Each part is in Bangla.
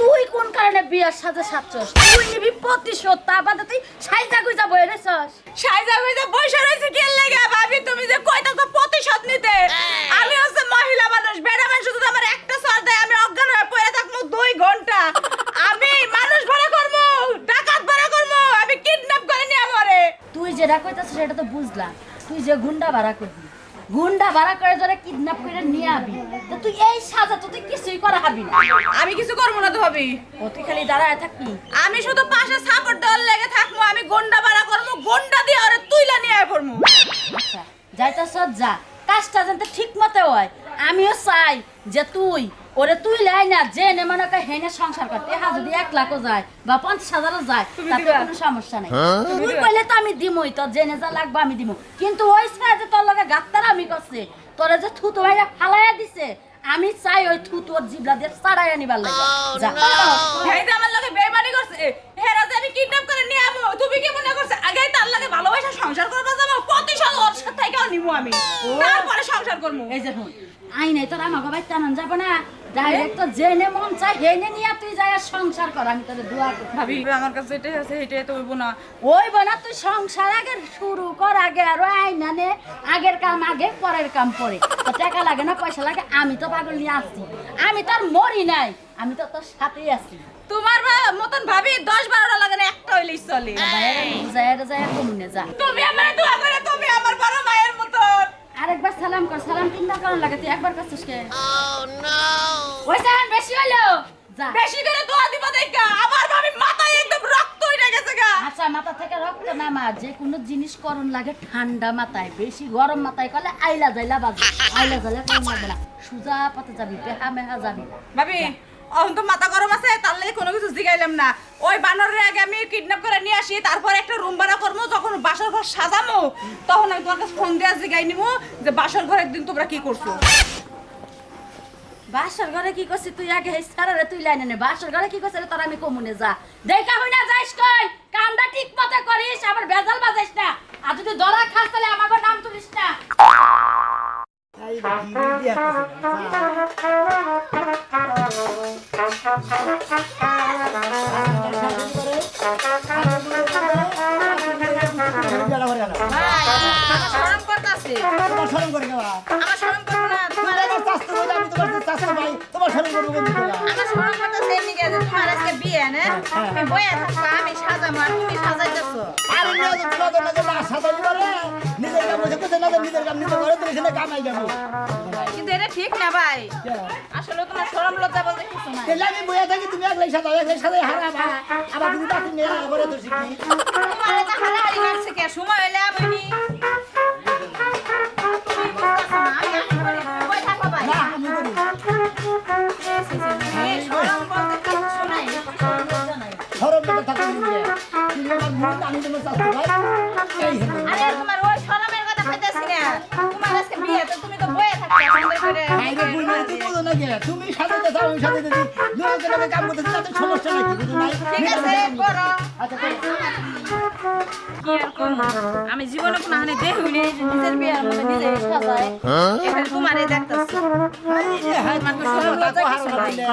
তুই কোন কারণে বিয়ার সাথে সাচ্ছস তুই নিবি প্রতিশোধ তা বাদে তুই সাইজা গুইজা বয়ে রেছস। সাইজা হইছে বসে রয়েছে কি লাগে? ভাবি তুমি যে কইতাছো প্রতিশোধ নিতে? আমি হচ্ছে মহিলা মানুষ বেড়া মানুষ শুধু আমার একটা সর দেয় আমি অজ্ঞান হয়ে পড়ে থাকব দুই ঘণ্টা। আমি মানুষ ভাড়া করব ডাকাত ভাড়া করব আমি কিডন্যাপ করে নিয়ে আমারে তুই যেটা কইতাছিস সেটা তো বুঝলাম। তুই যে গুন্ডা ভাড়া করবি গুন্ডা ভাড়া করে যারা কিডন্যাপ করে নিয়ে আবি। তো তুই এই সাজা তো তুই কিছুই করা হবি না। আমি কিছু করব না তো ভাবি। ও তুই খালি দাঁড়ায় থাকবি। আমি শুধু পাশে সাপোর্ট দেওয়ার লেগে থাকব আমি গুন্ডা ভাড়া করব গুন্ডা দিয়ে আরে তুইলা নিয়ে পড়ব। আচ্ছা যাইতাছ যা। কাজটা জানতে ঠিক মতো হয়। আমিও চাই যে তুই ওরে তুই লাই না যে নে মনে কর হেনে সংসার করতে। হা যদি এক লাখও যায় বা পঞ্চাশ হাজারও যায় তাতে? কোনো সমস্যা নাই। তুই কইলে তো আমি দিমই তোর জেনে যা লাগবে আমি দিমু। কিন্তু ওই ছাড়া যে তোর লগে গাত্তার আমি করছে তোরে যে থুতু ফালাইয়া দিছে আমি চাই ওই থু তোর জিবলা দিয়ে ছাড়াইয়া নিবার লাগে। যা। হেই যে আমার লগে বেইমানি করছে হেরা যে আমি কিডন্যাপ করে নিয়ে আমো তুমি কি মনে করছে আগে তার লগে ভালোবাসা সংসার করবা যাব? প্রতিশোধ ওর সাথে থেকেও নিমু আমি। তারপরে সংসার করব এই যে আই নাই তোর আমাকে যাব না? ডাইরেক্ট তো জেনে মন চাই হেনে নিয়ে তুই সংসার কর আমি তোরে দোয়া করি ভাবি আমার কাছে যেটাই আছে সেটাই তো না। তুই সংসার আগে শুরু কর আগে আর আইনা নে আগের কাম আগে পরের কাম পরে। টাকা লাগে না পয়সা লাগে আমি তো পাগল নিয়ে আসছি। আমি তো আর মরি নাই আমি তো তোর সাথেই আছি। তোমার বা- মতন ভাবি দশ বারোটা লাগে না একটা হইলেই চলে। যায় কমুনে যা তুমি আমার দোয়া করে তুমি আমার বড় মায়ের আরেকবার সালাম কর। সালাম তিনবার করার লাগে? তুই একবার করছিস কে? ওই সালাম বেশি হলো বেশি করে দোয়া দিব দেখা। আমার ভাবি মাথায় একদম রক্ত উঠে গেছে গা। আচ্ছা মাথা থেকে রক্ত যে কোনো জিনিস করণ লাগে ঠান্ডা মাথায়। বেশি গরম মাথায় করলে আইলা যাইলা বাজে। আইলা যাইলা লাগবে না। সুজা পথে যাবি পেহা মেহা যাবি। ভাবি অহন তো মাথা গরম আছে তার লাগে কোনো কিছু জিগাইলাম না। ওই বানরের আগে আমি কিডন্যাপ করে নিয়ে আসি তারপর একটা রুম ভাড়া করব যখন বাসর ঘর সাজামো। তখন আমি তোমার কাছে ফোন দিয়ে জিগাই নিবো যে বাসর ঘরের দিন তোমরা কি করছ? বাসর ঘরে কি করছিস তুই আগে হেস সারারে তুই লাইনে নে। বাসর ঘরে কি করছিস তোর আমি কমুনে যা। দেখা হই না যাইস কই? কামটা ঠিক মতো করিস আবার বেজাল বাজাইস না। আর যদি দরা খাস তাহলে আমাকে নাম তুলিস না। শরম করতেছে তোমার শরম করে নেওয়া আমার শরম করব না তোমার তোমার চাষতো বলে আমি তোমার চাষতো ভাই তোমার শরম করব বন্ধু আমার শরম করতেছে এমনি গেছে তোমার আজকে বিয়ে না আমি বয়ে থাকব আমি সাজাবো আর তুমি সাজাইতেছো আর না করে সেটা কামাই যাব কিন্তু এটা ঠিক না ভাই আসলে তোমার শরম লজ্জা বলতে কিছু নাই তাহলে আমি বইয়া থাকি তুমি একলাই সাদা একলাই সাদাই হারাবা আবার যদি তাকে নিয়ে করে তো শিখি তোমার এটা হারাহারি লাগছে কে সময় হইলে আমি তুমি বুঝতেছো আমি আশা করি তুমি বয়ে তুমি বুঝো না কে তুমি সাজাতে চাও আমি সাজাতে দিই লোকের লোকে কাম করতে তাতে সমস্যা নাকি বুঝো নাই ঠিক আছে করো আচ্ছা? আমি জীবনে কোনো হানি দেখিনি নিজের বিয়ের মধ্যে নিজে সাজায়। এখানে দেখতেছি। তোমার।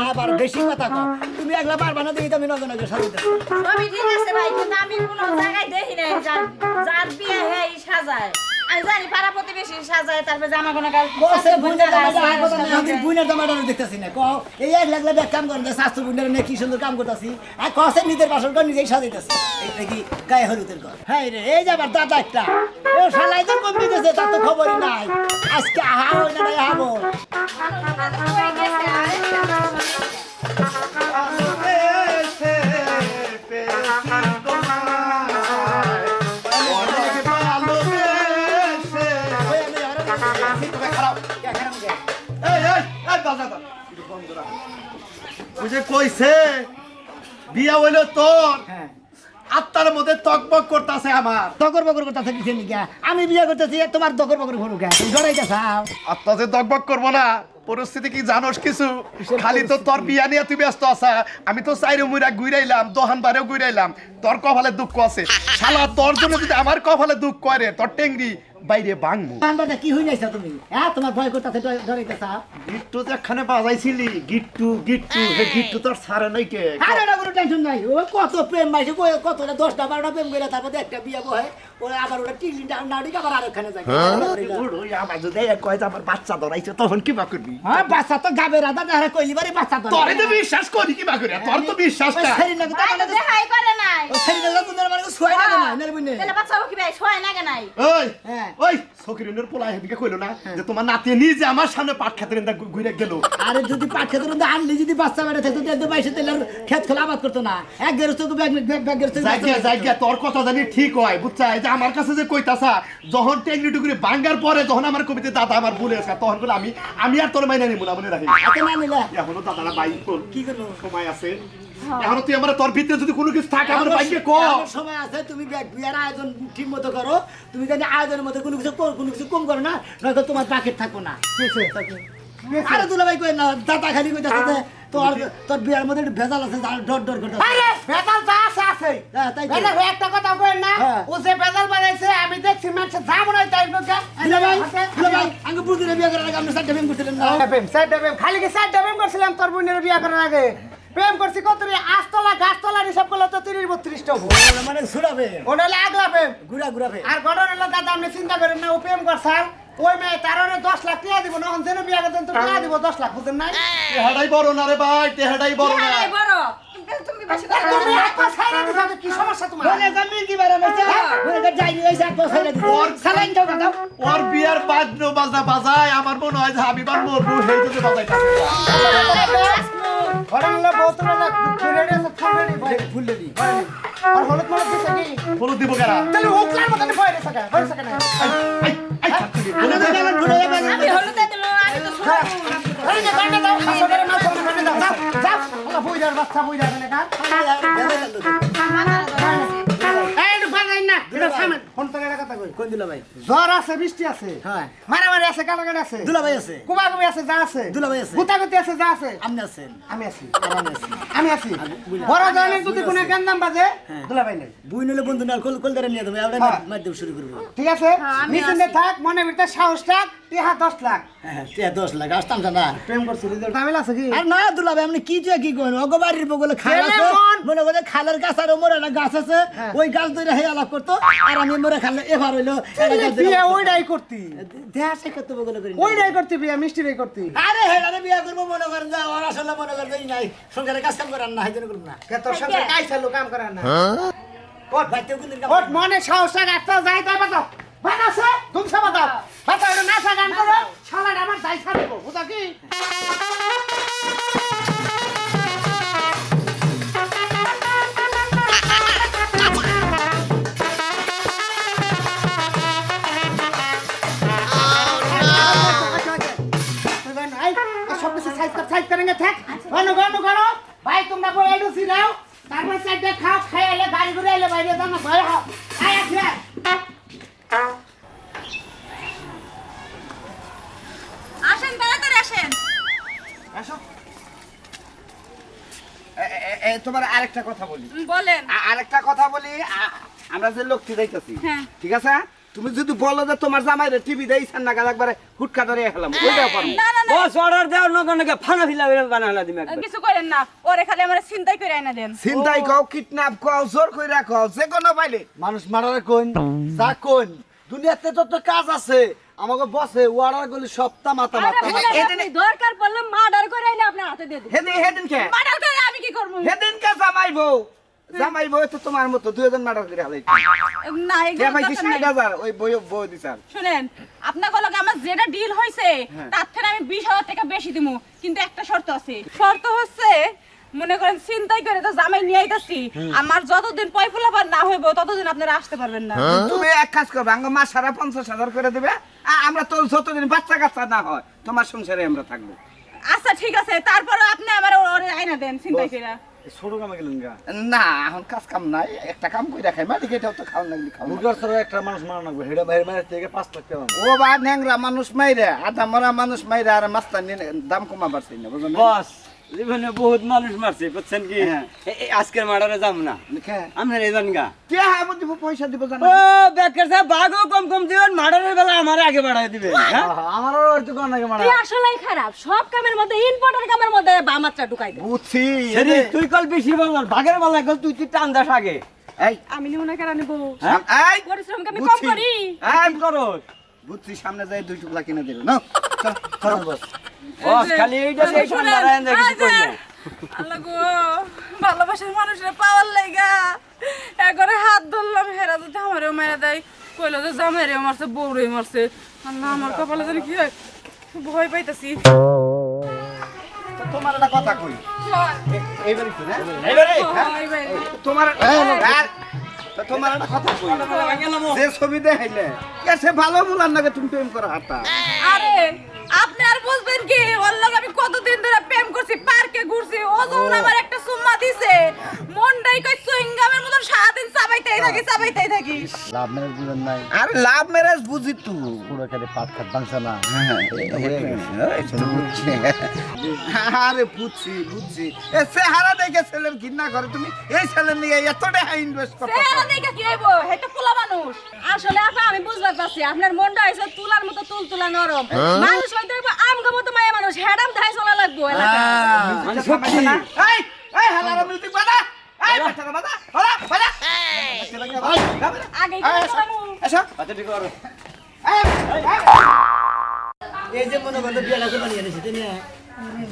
আবার বেশি কথা কও। তুমি একলা পারবা না দেখি তুমি নজর নজর সাজাতে সবই ঠিক আছে ভাই কিন্তু আমি কোনো জায়গায় দেখি নাই যার বিয়ে হ্যাঁ সাজায়। আমি জানি পাড়া প্রতিবেশী সাজায় তারপর জামা কোনো কাজ কথা নাই আমি বুইনার জামাটা দেখতেছি না কও এই এক লাগলে ব্যাগ কাম করেন শাস্ত্র বুইনার নিয়ে কি সুন্দর কাম করতেছি। আর কসে নিজের বাসন কর নিজেই সাজাইতেছি। এটা কি গায়ে হলুদের কর হ্যাঁ রে এই যে আবার দাদা একটা। ও শালাই তো কমে গেছে তার তো খবরই নাই। আজকে আহা হই না আহাবো বুঝে কইছে বিয়া হইল তোর। হ্যাঁ। আত্মার মধ্যে তকবক করতেছে আমার। দকর বকর করতে থাকি খেলি গা আমি বিয়া করতেছি তোমার দকর বকর তুমি জড়াইতে চাও। আত্মা যে দকবক করব না পরিস্থিতি কি জানোস কিছু? খালি তো তোর বিয়া নিয়ে তুই ব্যস্ত আছা। আমি তো চাইরে মুইরা ঘুরাইলাম দোহান বারেও ঘুরাইলাম। তোর কপালে দুঃখ আছে। শালা তোর জন্য যদি আমার কপালে দুঃখ করে তোর টেংরি বাইরে ভাঙবো বান্দাটা কি হয়ে যাইছো তুমি? হ্যাঁ তোমার ভয় করতেছে জড়াইতে চাও গিট্টু যেখানে বাজাইছিলি গিট্টু গিট্টু হে গিট্টু তোর সারে নাই কে? আরে না কোনো টেনশন নাই। ও কত প্রেম মাইছে কই কত দশটা বারোটা প্রেম করে তারপরে একটা বিয়ে বহে ওরা আবার ওটা টিকলি নাড়ি আবার আরেকখানে যায়। ওর ওই আমার যদি এক কয় যে আমার বাচ্চা ধরাইছে তখন কি বা করবি? হ্যাঁ বাচ্চা তো গাবে রাধা যাহারা কইলি বারে বাচ্চা তো তোরে তো বিশ্বাস করি কি বা করি? তোর তো বিশ্বাসটা সেরি লাগে তো। মানে দেখাই করে নাই। ও সেরি লাগে তো মানে শুয়াই লাগে না নেল বুনে। তাহলে বাচ্চা কি ভাই? ছয় লাগে নাই। ওই। হ্যাঁ। ওই সকিরিনের পোলা এদিকে কইলো না যে তোমার নাতি নিজে আমার সামনে পাট খেতে রেন্দা ঘুরে গেল। আরে যদি পাট খেতে রন্ধে আনলি যদি বাচ্চা বেড়ে থাকতো দেখতে বাইশে তেলে খেত খোলা আবাদ করতো না। এক গেরস্ত তো ব্যাগ ব্যাগ ব্যাগ গেরস্ত জায়গা জায়গা তোর কথা জানি ঠিক হয় বুঝছা? এই যে আমার কাছে যে কইতাছা যখন টেকনি টুকরি ভাঙ্গার পরে যখন আমার কবিতে দাদা আমার ভুলে আসা তখন বলে আমি আমি আর তোর মাইনা নিব না মনে রাখি এত না নিলে? এখনও দাদারা বাইক কি সময় আছে। এখনও তুই আমার তোর ভিতরে যদি কোনো কিছু থাকে আমার বাইকে ক। সময় আছে তুমি বিয়ার আয়োজন ঠিক মতো করো। তুমি যদি আয়োজনের মধ্যে কোনো কিছু কর- কোনো কিছু কম করো না নয়তো তোমার পাকেট থাকব না। আরে দুলাভাই কই না দাদা খালি কইতাছে যে তোর তোর বিয়ার মধ্যে একটু ভেজাল আছে ডর ডর করতে আরে বেতাল যা আছে আছে। হ্যাঁ, তাই। বেতাল একটা কথা কই না হ্যাঁ। ও যে ভেজাল বানাইছে আমি দেখছি মানুষ যা হয় তাই বলছে দুলাভাই দুলাভাই আঙ্গে বুঝিলে বিয়ে করার আগে আপনি সাথে প্রেম করছিলেন না। প্রেম সাইড প্রেম খালি কি সাইড প্রেম করছিলাম তোর বোনের বিয়ে করার আগে? প্রেম করছি কত রে? আস্তলা গাছতলা হিসাব করলে তো তিরিশ বত্রিশটা হব। মানে ছুড়াবে ওটা হলে আগলা প্রেম। ঘুরা ঘুরাবে আর ঘটনা হলো দাদা আপনি চিন্তা করেন না ও প্রেম করছাল। ওই মেয়ে তার ওরে দশ লাখ টিয়া দিব না যেন বিয়ে করতেন তো টিয়া দিব দশ লাখ বুঝেন নাই? তেহাটাই বড় না রে ভাই তেহাটাই বড় না। বড়। তুমি- বেশি কথা তুমি একটা ছাইরা দিছো তো কি সমস্যা তোমার? বলে জানি কি বারে মরছে। বলে ওই দিতে ওর সালাইন দাও দাও ওর বিয়ার বাজনো বাজনা বাজায় আমার মনে হয় যে আমি বার মরবো সেই জন্য বাজাইতাছে লোক ফুলের আছে ফুলেরই ভয় ফুললে দি আর হলুদ মলুদ দিছে কি? বলো দিব কেনা তাহলে ওকলার মতন ভয় সাকা ভয় সাকা না। আই আই ছাত্রী বলে দাও গেল ঘুরে যাবে আমি হলুদে দিল আমি তো হ্যাঁ। এই যে গান্ডা দাও হাসো মাছ করে দাও। যাও আল্লাহ বুইরার বাচ্চা কার এই তো বাজাই না এটা সামনে ফোন তো একটা কথা কই? কোন দিলা ভাই? জ্বর আছে বৃষ্টি আছে হ্যাঁ। মারামারি আছে কাটাকাটি আছে দুলা ভাই আছে। কুবাকুবি আছে যা আছে আছে। গুতাগুতি আছে যা আছে। আপনি আছেন? আমি আছি। আমি আছি। আমি আছি বড় ধরনের যদি কোনো গেন্দাম বাজে নাই। বুই নিলে বন্ধু না কল কল ধরে নিয়ে দেবে আমরা হ্যাঁ। শুরু করব। ঠিক আছে? নিচে থাক মনে ভিতরে সাহস থাক টিহা দশ লাখ। হ্যাঁ দশ লাখ আসতাম না। প্রেম করছি ঝামেলা আছে কি? আর না দুলা আপনি কি যে কি করেন অগো বগলে খাল আছে মনে! করে খালের গাছ আর মোর একটা গাছ আছে ওই গাছ ধরে হে আলাপ করতো আর আমি মোরে খালে এবার হইল একটা গাছ ধরে বিয়ে ওইটাই করতি। দেহা সে কত বগলে করি ওইটাই করতি বিয়ে আরে হে আরে বিয়া করব মনে করেন যে ওর আসলে মনে করেন যে এই নাই সংসারে কাজ কাম করার না হাইজেন করব না। কে তোর চালু কাম করার না। ওর মনে সাহস একটা যাই তাই তোমার আরেকটা কথা বলি। বলেন। আরেকটা কথা বলি আমরা যে লোকটি হ্যাঁ। ঠিক আছে? তুমি যদি বলো যে তোমার জামাইরে টিভি দেইছেন না গাল একবারে হুটকা ধরে খেলাম ওইটাও পারব না না না। বস অর্ডার দেও ফানা ফিলা বানালা দিমে একবার। কিছু করেন না ওরে খালি আমার চিন্তাই করে আইনা দেন। চিন্তাই কও কিডন্যাপ কও জোর কইরা কও যে কোনো পাইলে মানুষ মারারে কোন? যা কোন? দুনিয়াতে যত কাজ আছে আমাকে বসে ওয়ার্ডার গুলি সপ্তাহ মাথা মাথা দরকার পড়লে মার্ডার করে আইনা আপনার হাতে দিয়ে দিন হেদিন হেদিন কে? মার্ডার করে আমি কি করব? হেদিন কে জামাই বউ। জামাই বউ তো তোমার মতো দুইজন মার্ডার করে হালাই না এগুলো ভাই দরকার কৃষ্ণ নাই। ওই বই বই দিছার শুনেন আপনার লগে আমার যেটা ডিল হয়েছে তার থেকে আমি বিশ হাজার টাকা বেশি দিব কিন্তু একটা শর্ত আছে। শর্ত হচ্ছে মনে করেন চিন্তাই করে তো জামাই নিয়ে আইতাছি। আমার যতদিন পয়ফুলাবার না হইব ততদিন আপনারা আসতে পারবেন না। তুমি এক কাজ করবে আঙ্গ মা সারা পঞ্চাশ হাজার করে দেবে। আমরা তো যতদিন বাচ্চা কাচ্চা না হয় তোমার সংসারে আমরা থাকব। আচ্ছা ঠিক আছে তারপরে আপনি আমার ওরে আইনা দেন চিন্তা কইরা। ছোট কামে গেলেন গা। না এখন কাজ কাম নাই একটা কাম করে খাই মালিক এটাও তো খাওয়া লাগলি খাওয়া মুরগার ছাড়া একটা মানুষ মারা লাগবে হেডা বাইরে মারে থেকে পাঁচ লাখ টাকা ও বা ন্যাংরা মানুষ মাইরে আধা মরা মানুষ মাইরে আর মাস্তানি দাম কমা পারছি না বুঝলেন বস জীবনে বহুত মানুষ মারছে বুঝছেন কি? হ্যাঁ। আজকের মার্ডারে যাম না। আপনার এজন গা। কে হ্যাঁ দিব পয়সা দিব জানা? ও বেকার সাহেব কম কম দিবেন মার্ডারের বেলা আমার আগে বাড়াই দিবে হ্যাঁ? আমারও হয়তো কোন নাকি মারা তুই আসলেই খারাপ সব কামের মধ্যে ইম্পর্টেন্ট কামের মধ্যে বামাত্রা ঢুকাই দে। বুঝছি তুই কল বেশি বল বাঘের বেলা কল তুই তুই টান দাস আগে। এই আমি নিব না কেন নিব? এই পরিশ্রমকে আমি কম করি। এই করো বুঝছি সামনে যাই দুই টুকলা কিনে দিল না চল চল বস। বস খালি এইটা দেখি আল্লাহ গো ভালোবাসার মানুষের পাওয়ার একবারে হাত ধরলাম হেরা যদি আমারও মেরে দেয় কইলো যে জামাইরেও মারছে বউরেও মারছে। আল্লাহ আমার কপালে জানি কি হয় ভয় পাইতাছি। তোমার একটা কথা কই? এইবারে কি না ভয় তোমার তোমার একটা কথা কই? যে ছবি দেখাইলে কে সে ভালো বলার নাকি তুমি প্রেম করো হাতা আর বুঝবেন কি ওর লগে আমি কতদিন ধরে প্রেম করছি পার্কে ঘুরছি ও যখন আমার একটা সুম্মা দিছে মনটাই কই সুইংগামের মতন সারাদিন চাবাইতেই থাকি চাবাইতেই থাকি লাভ মেরে দিবেন নাই আর লাভ ম্যারেজ বুঝি তো পুরো খেলে পাট বাংসা না আরে বুঝছি বুঝছি এ চেহারা দেখে ছেলের ঘৃণা করে তুমি এই ছেলের নিয়ে এত টাকা ইনভেস্ট চেহারা দেখে কি হইব হেটা পোলা মানুষ আসলে আপা আমি বুঝতে পারছি আপনার মনটা হয়েছে তুলার মতো তুল তুলা নরম মানুষ হইতে হইব আমগো মতো মায়া মানুষ হেডাম ধাই চলা লাগবো এলাকায় মানে সত্যি। এই এই হালারা মিউজিক বাজা। এই বাচ্চারা বাজা বাজা বাজা আগে এসো। ঠিক করো এই যে মনে করতে বিয়েটা লাগে বানিয়ে তাই না?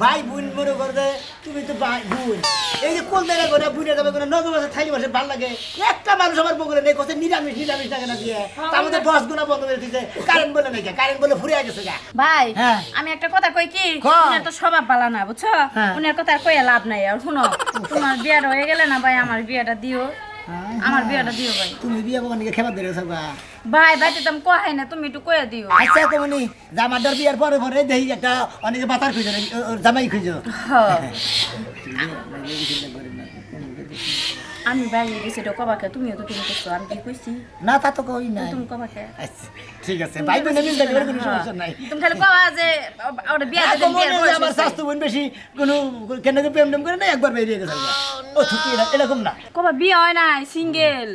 ভাই বোন মনে করতে তুমি তো ভাই বোন। এই যে কোন জায়গায় করে বুনের যাবে করে নজর মাসে থাইলি মাসে ভালো লাগে। একটা মানুষ আমার বগলে নেই কোথায় নিরামিষ নিরামিষ থাকে না দিয়ে। তার মধ্যে দশ গুণা বন্ধ করে দিতে কারেন্ট বলে নাকি? কারেন্ট বলে ফুরিয়ে গেছে গা। ভাই হ্যাঁ। আমি একটা কথা কই কি। উনার তো স্বভাব ভালো না বুঝছ? হ্যাঁ। উনার কথা আর কইয়া লাভ নাই আর শুনো তোমার বিয়াটা হয়ে গেলে না ভাই আমার বিয়াটা দিও। আমার বিয়াটা দিও ভাই। তুমি বিয়ে বাবা নাকি খেবার দিয়ে গেছো গা? ভাই ভাই তো কহাই না তুমি একটু কইয়া দিও। আচ্ছা কমনি জামাটার বিয়ার পরে পরে দেখি একটা অনেকে বাতার খুঁজো জামাই খুঁজো। হ্যাঁ। আমি বাইরে গেছি তো কবাকে তুমিও তো তুমি করছ আমি কি কইছি? না তা তো কই নাই। তুমি কবাকে আচ্ছা ঠিক আছে ভাই বোনে কোনো সমস্যা নাই। তুমি খালি কবা যে ওটা বিয়া দিতে তো বিয়ার হয় যে বয়স আমার স্বাস্থ্য বোন বেশি কোনো কেন প্রেম টেম করে না একবার বেরিয়ে গেছে। ও থুকি এরকম না। কবা বিয়া হয় সিঙ্গেল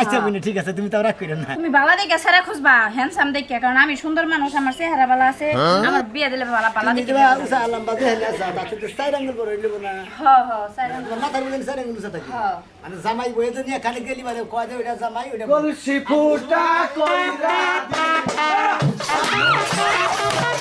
আচ্ছা বোন ঠিক আছে তুমি তাও রাগ করো না। তুমি ভালো দেখে সারা খুঁজবা হ্যান্ডসাম দেখে কারণ আমি সুন্দর মানুষ আমার চেহারা ভালো আছে। আমার বিয়ে দিলে ভালো ভালো দেখে উসা আলাম বাজে হেলে আসা তো সাইড করে লিব না হ হ সাইরা তোমার মাথার মধ্যে সাইড আঙ্গুল থাকে হ্যাঁ। মানে জামাই বয়ে তো নিয়ে খালি গেলি মানে কয় যে ওইটা জামাই ওইটা কলসি ফুটা কইরা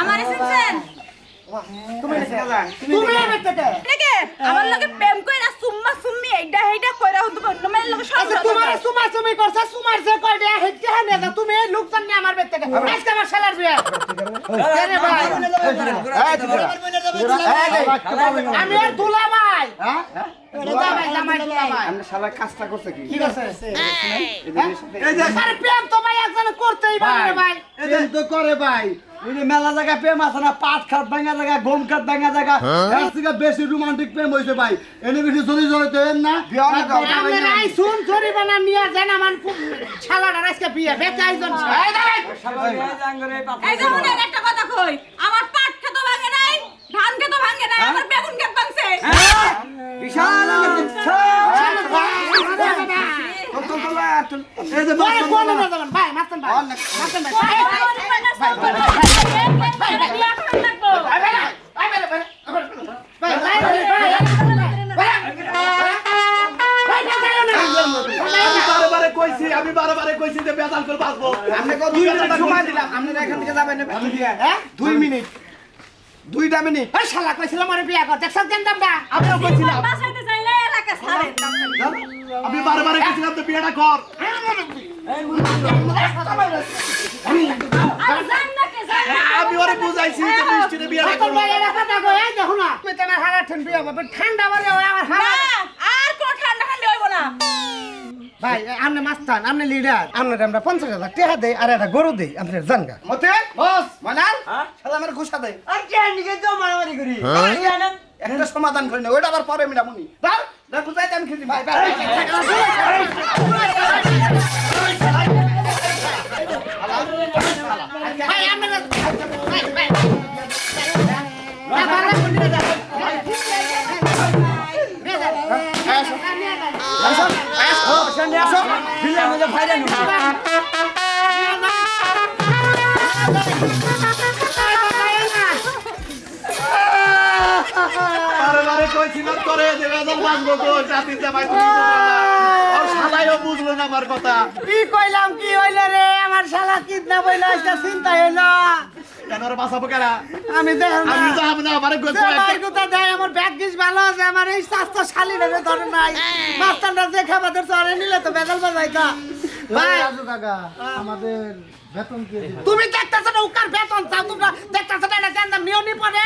আমার আমার লগে প্রেম কইরা সুম্মা সুম্মি এইটা হেইটা কইরা হতো অন্য মেয়ের লগে আচ্ছা সব তোমার সুমা সুমি করছে সুমার যে কয় দেয়া হানে না তুমি লোকজন নিয়ে আমার বেতে আজকে আমার শালার বিয়ে। আরে ভাই। আমি আর দুলা ভাই দুলা ভাই জামাই দুলা ভাই আমরা শালা কাজটা করছে কি? কি করছে? আরে প্রেম তো ভাই একজন করতেই পারে ভাই এদিন তো করে ভাই। ওই যে মেলা জায়গায় প্রেম আছে না পাট খাত ভাঙা জায়গা গম খাত ভাঙা জায়গা এর থেকে বেশি রোমান্টিক প্রেম হয়েছে ভাই। এনে বেশি জড়ি তো এর না। আমরা নাই শুন চুরি বানা মিয়া যান আমার শালার আজকে বিয়ে বেতে আইজন এই দাঁড়াই এই যে একটা কথা কই আমার পাট ধান খেতো ভাঙে নাই আমার বেগুন ভাঙছে বিশাল না আমি বারে বারে কইছি যে বেজাল করে বাঁচবো আপনি কত দুই মিনিট সময় দিলাম আপনি এখান থেকে যাবেন না হ্যাঁ দুই মিনিট দুইটা মিনিট ওই শালা কইছিলাম আরে বিয়া কর দেখছ কেন দামটা? আমিও কইছিলাম। বাসাইতে চাইলে এলাকা ছাড়েন আমি বারে বারে কইছিলাম তো বিয়েটা কর। না কে না। আমি ওরে বুঝাইছি যে বৃষ্টিতে বিয়েটা তোর করব। ভাই এর কই এই দেখো না। তুমি তোমার হারা ঠেন বিয়া হবে ঠান্ডা বারে ওই আমার না হারা আর কোনো ঠান্ডা ঠান্ডা হইব না। ভাই আপনি মাস্তান আপনি লিডার আপনার আমরা পঞ্চাশ হাজার টাকা দেই আর একটা গরু দেই আপনার জানগা মতে বস মানাল শালা আমার ঘুষা দেয় আর কে নিকে তো মারামারি করি জানেন একটা সমাধান করে না ওইটা আবার পরে মিলামুনি দাও না বুঝাইতে আমি খেলি ভাই ভাই ভাই ভাই ভাই বিলের মধ্যে ফাইরা নি বারে যে বেজাল বাঁচবো তো তুমি বুঝলো না। আর শালাইও বুঝলো না আমার কথা। কি কইলাম কি হইল রে? আমার শালা একটা চিন্তা হইল। কেন ওরে বাঁচাবো কেনা আমি দেখেন আমি যাব না আমার আমার কথা দেয় আমার ভাগ্যিস ভালো আছে আমার এই স্বাস্থ্য শালী রে ধরে নাই। মাস্টারটা যে খাবারের চরে নিলে তো বেদল বাজাইতা। ভাই। কাকা আমাদের তুমি দেখতেছ না উকার বেতন চাও তোমরা? দেখতেছ না এটা জানতাম নিয়মই পড়ে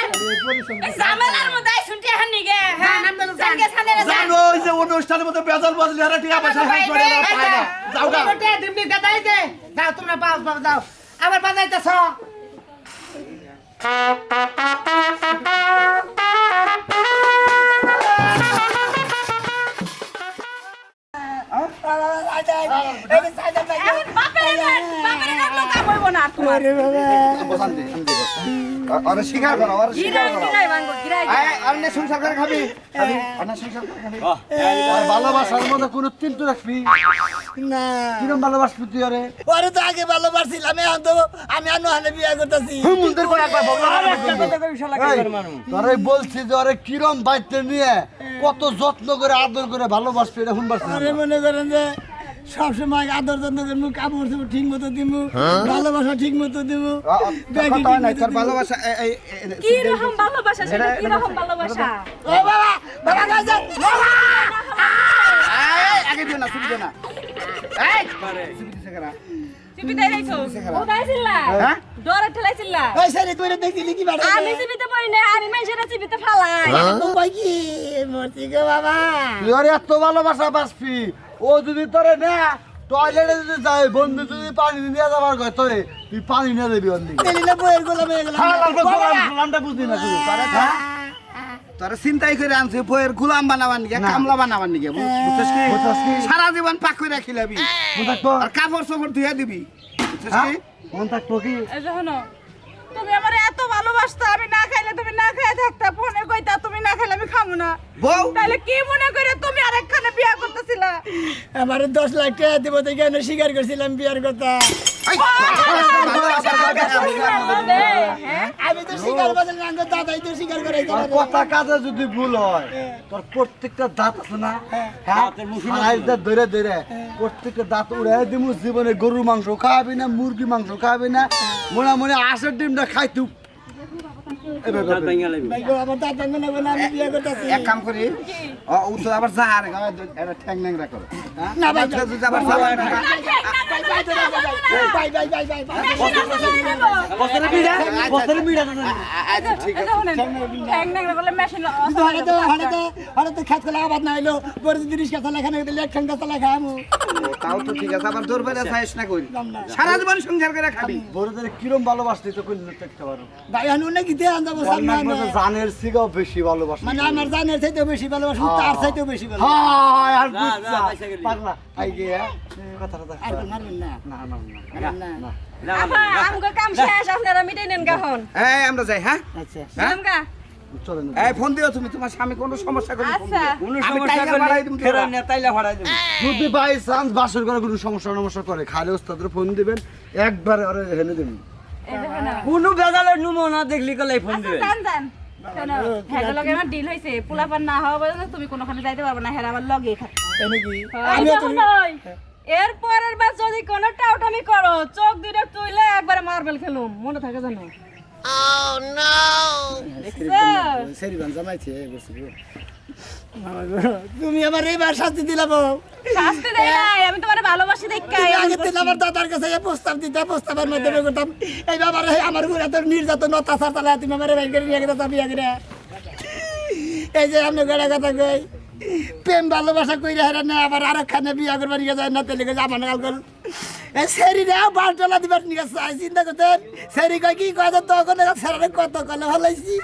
এই ঝামেলার মধ্যে শুনতে হ্যাঁ নিগে হ্যাঁ? না, না, না, জান ওই যে অনুষ্ঠানের মধ্যে বেজাল বাজলে আর টিয়া পয়সা হ্যাঁ করে না পায় না। যাও গা। তোমরা দিমনি গাদাই দে দাও তোমরা পাও পাও দাও আবার বাজাইতেছ। আরে স্বীকার করো আরে স্বীকার করো। গিরাই ভাঙবো গিরাই আয় আরে সংসার করে খাবি। খাবি আরে সংসার করে খাবি। আর ভালোবাসার মধ্যে কোনো তিনটু রাখবি? না। কিরম ভালোবাসবি তুই আরে? ওরে তো আগে ভালোবাসছিলাম এখন তো আমি আর নহানে বিয়া করতেছি। হুমুন্দের করে একবার আর একটা কথা কই শালা কাইবার মানু তোরে বলছি যে আরে কিরম বাইতে নিয়ে কত যত্ন করে আদর করে ভালোবাসবি এটা শুনবার আরে মনে করেন যে সবসময় আদর যত্ন করব কাপড় চোপড় ঠিক মতো দিব ভালোবাসা ঠিক মতো দিব দিব। ভালোবাসা কি রকম ভালোবাসা সেটা? কি রকম ভালোবাসা। ও বাবা বাবা কাছে আগে দিও না না। হ্যাঁ? না এত ভালোবাসা বাসবি ও যদি তোরে না টয়লেটে যদি যায় বন্ধু যদি পানি নিয়ে যাবার কয় তোরে তুই পানি নিয়ে দিকে। তেলিলে বইয়ের গোলাম হয়ে গেলাম গোলামটা বুঝলি না শুধু তোরা চিন্তাই করে আনছে বইয়ের গোলাম বানাবার নিকে কামলা বানাবার নিকে বুঝছিস কি? সারা জীবন পাক করে খিলাবি আর কাপড় চোপড় ধুয়ে দিবি বুঝছিস কি? মন থাকব কি? এই যে শোনো, তুমি আমার এত ভালোবাসতা আমি না খাইলে তুমি না খাইয়ে থাকতা ফোনে কইতা তুমি না খাইলে আমি খাব না। বউ? তাহলে কি মনে করে তুমি আরেকখানে বিয়া করতেছিলা? আমার দশ লাখ টাকা দিব তো কেন স্বীকার করছিলাম বিয়ার কথা। হ্যাঁ আমি তো স্বীকার বদল না দাদাই তো স্বীকার করাইতে কথা কাজে যদি ভুল হয় তোর প্রত্যেকটা দাঁত আছে না? হ্যাঁ। ধরে ধরে। প্রত্যেকটা দাঁত উড়াই দিমু জীবনে গরুর মাংস খাওয়াবি না মুরগি মাংস খাওয়াবি না। মনে মনে আশের ডিমটা খাইতু এক কাম করি ও তো আবার যা আরে এটা ঠ্যাং ন্যাংরা করে হ্যাঁ? না ভাই আবার যদি আবার যা বাই বাই বাই বাই বাই বছরে বিড়া বছরে বিড়া তো আচ্ছা ঠিক আছে ঠ্যাং ন্যাংরা করলে মেশিন কিন্তু হঠাৎ হঠাৎ হঠাৎ খাত করে আবাদ না হইল পরে যদি রিস্কা চালা খানে দিলে এক খান চালা খামু তাও তো ঠিক আছে আবার জোর বেড়ে চাইস না করি সারা জীবন সংসার করে খাবি বড়দের কিরম ভালোবাসতে তো কইলে দেখতে পারো ভাই হানু জানের সিগাও বেশি ভালোবাসে। মানে আমার জানের চাইতেও বেশি ভালোবাসি তার চাইতেও বেশি ভালো হায় আর বুঝছা যা, পয়সা গেলি। পাগলা আই গিয়া কথা কথা আর মারবেন না। না না না না না আপা আমগো কাম শেষ আপনারা মিটাই নেন গাহন এই আমরা যাই হ্যাঁ? আচ্ছা। দিলাম গা। চলেন। এই ফোন দিও তুমি তোমার স্বামী কোনো সমস্যা আচ্ছা। দিও। কোনো সমস্যা করলে ফেরা তোরা। নিয়ে তাইলা দেব। যদি বাই চান্স বাসর করে কোনো সমস্যা সমস্যা করে খালি ওস্তাদের ফোন দিবেন একবারে ওরে হেনে দিবেন। কোনো বেজালের নুমো না দেখলি কলাই ফোন দিবে। জান জান শোনো হেডের লগে আমার ডিল হইছে। পোলাপান না হওয়া পর্যন্ত তুমি কোনোখানে যাইতে পারবে না হেরা আমার লগে থাকবে তাই নাকি? আমি আমিও তো তো নই এর পরের বার যদি কোনো টাউটামি করো চোখ দুটো তুইলে একবারে মার্বেল খেলুম। মনে থাকে জানো সেরিবান জামাইছে বসে তুমি আমার এইবার শাস্তি দিলাম শাস্তি দেয় নাই আমি তোমার ভালোবাসি দেখাই আগে থেকে আমার দাদার কাছে এই প্রস্তাব দিতে প্রস্তাবের মাধ্যমে করতাম। এই বাবার আমার ঘুরে এত নির্যাতন অত্যাচার তাহলে তুমি আমার বাইক করে নিয়ে গেলে বিয়ে করে এই যে আমি গড়া কথা কই প্রেম ভালোবাসা কইরা হেরা না আবার আর খানে বিয়া করবার নিয়ে যায় না তেলে গেছে আমার গাল দিবার নিয়ে চিন্তা সেরি কয় কি তখন কত কলে ভালাইছি।